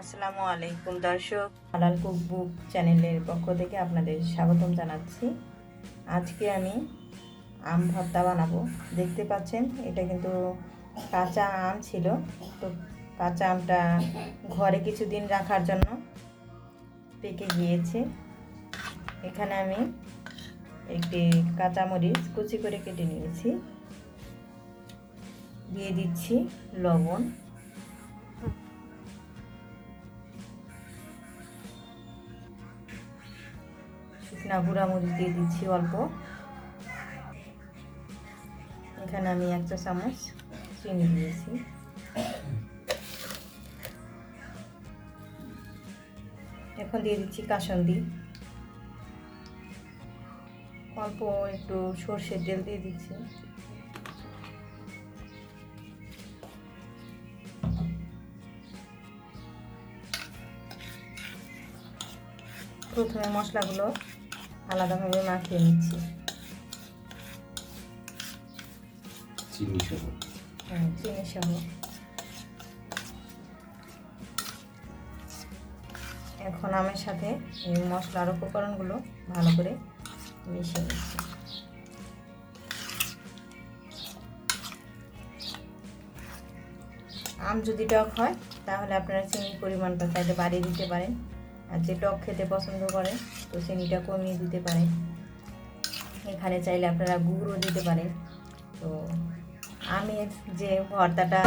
আসসালামু আলাইকুম, দর্শক। হালাল কুক বুক চ্যানেলের পক্ষ থেকে আপনাদের স্বাগতম জানাচ্ছি। আজকে আমি আম ভর্তা বানাবো। দেখতে পাচ্ছেন, এটা কিন্তু কাঁচা আম ছিল। তো কাঁচা আমটা ঘরে কিছুদিন রাখার জন্য পেকে গিয়েছে। এখানে আমি একটি কাঁচামরিচ কুচি করে কেটে নিয়েছি। দিয়ে দিচ্ছি লবণ। শুকনা গুঁড়া মরিচ দিয়ে দিচ্ছি অল্প। এখানে আমি এক চা চামচ চিনি দিয়েছি। এখন দিয়ে দিচ্ছি কাসন্দি। অল্প একটু সর্ষের তেল দিয়ে দিচ্ছি। প্রথমে মশলাগুলো আলাদাভাবে মাখিয়ে নিচ্ছি। চিনি সহ। হ্যাঁ, চিনি সহ। এখন আমের সাথে এই মশলার উপকরণগুলো ভালো করে মিশিয়ে নিচ্ছি। আম যদি টক হয় তাহলে আপনারা চিনির পরিমাণটা চাইলে বাড়িয়ে দিতে পারেন। আর যে টক খেতে পছন্দ করে, তো চিনিটা কমিয়ে দিতে পারে। এখানে চাইলে আপনারা গুড়ও দিতে পারেন। তো আমের যে ভর্তাটা